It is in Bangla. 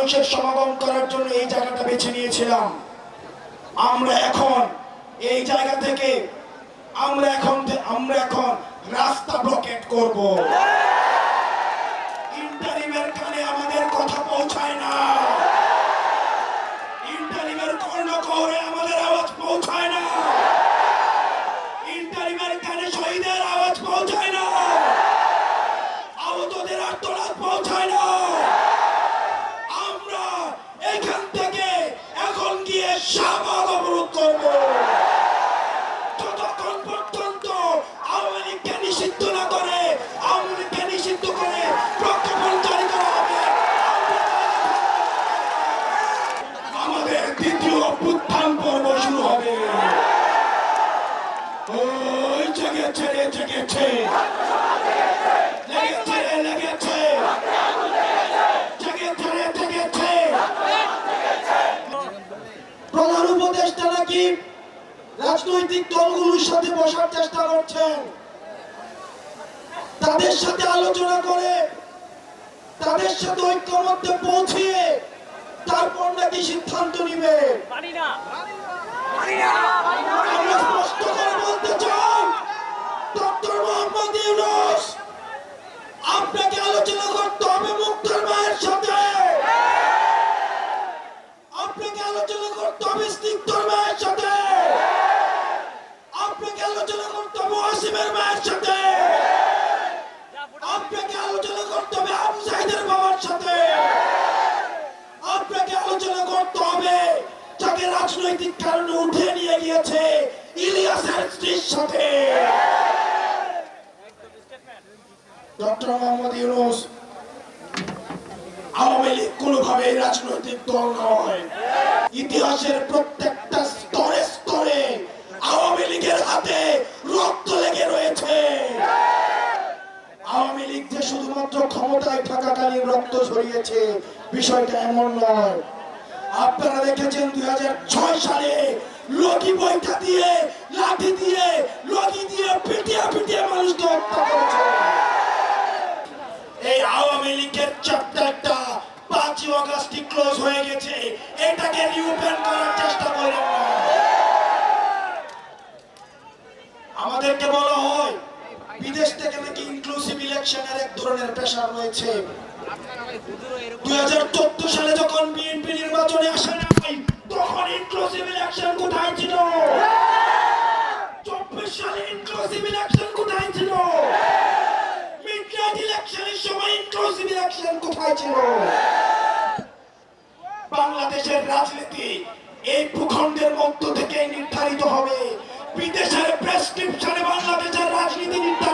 মানুষের সমাগম করার জন্য এই জায়গাটা বেছে নিয়েছিলাম। আমরা এখন এই জায়গা থেকে আমরা এখন আমরা এখন রাস্তা ব্লকেট করব। ইন্টারিমের কানে আমাদের কথা পৌঁছায় না। লেগেছে লেগেছে জেগেছে রে জেগেছে প্রধান উপদেষ্টা নাকি রাজনৈতিক দলগুলোর সাথে বসার চেষ্টা করছেন? তাদের সাথে আলোচনা করে তাদের সাথে ঐক্যমত্যে পৌঁছিয়ে তারপর নাকি সিদ্ধান্ত নিবে? না আপনাকে আলোচনা করতে হবে স্নিগ্ধর মায়ের সাথে। আপনাকে আলোচনা করতে হবে ওয়াসিমের মায়ের সাথে। আপনাকে আলোচনা করতে হবে আবু বাবার সাথে। আপনাকে আলোচনা করতে হবে যাকে রাজনৈতিক কারণে উঠে নিয়ে গিয়েছে ইলিয়াসের স্ত্রীর সাথে। ডক্টর মোহাম্মদ ইউনুস আওয়ামী লীগ কোনোভাবে রাজনৈতিক দল নয়। ইতিহাসের প্রত্যেকটা স্তরে স্তরে আওয়ামী লীগের হাতে রক্ত লেগে রয়েছে। আওয়ামী লীগ যে শুধুমাত্র ক্ষমতায় থাকাকালীন রক্ত ঝরিয়েছে, বিষয়টা এমন নয়। আপনারা দেখেছেন দুই হাজার ছয় সালে লগি বইটা দিয়ে লাঠি দিয়ে ক্লোজ হয়ে গেছে। এটাকে রিওপেন করার চেষ্টা করেন আমাদেরকে বলা হয়, বিদেশ থেকে নাকি ইনক্লুসিভ ইলেকশনের এক ধরনের প্রেশার রয়েছে। দুই হাজার চোদ্দ সালে যখন বিএনপি নির্বাচনে আসে নাই, তখন ইনক্লুসিভ ইলেকশন কোথায় ছিল? চব্বিশ সালে ইনক্লুসিভ ইলেকশন কোথায় ছিল? ইলেকশনের সময় ইনক্লুসিভ ইলেকশন কোথায় ছিল? বাংলাদেশের রাজনীতি এই ভূখণ্ডের মধ্য থেকে নির্ধারিত হবে। বিদেশের প্রেসক্রিপশনে বাংলাদেশের রাজনীতি নির্ধারিত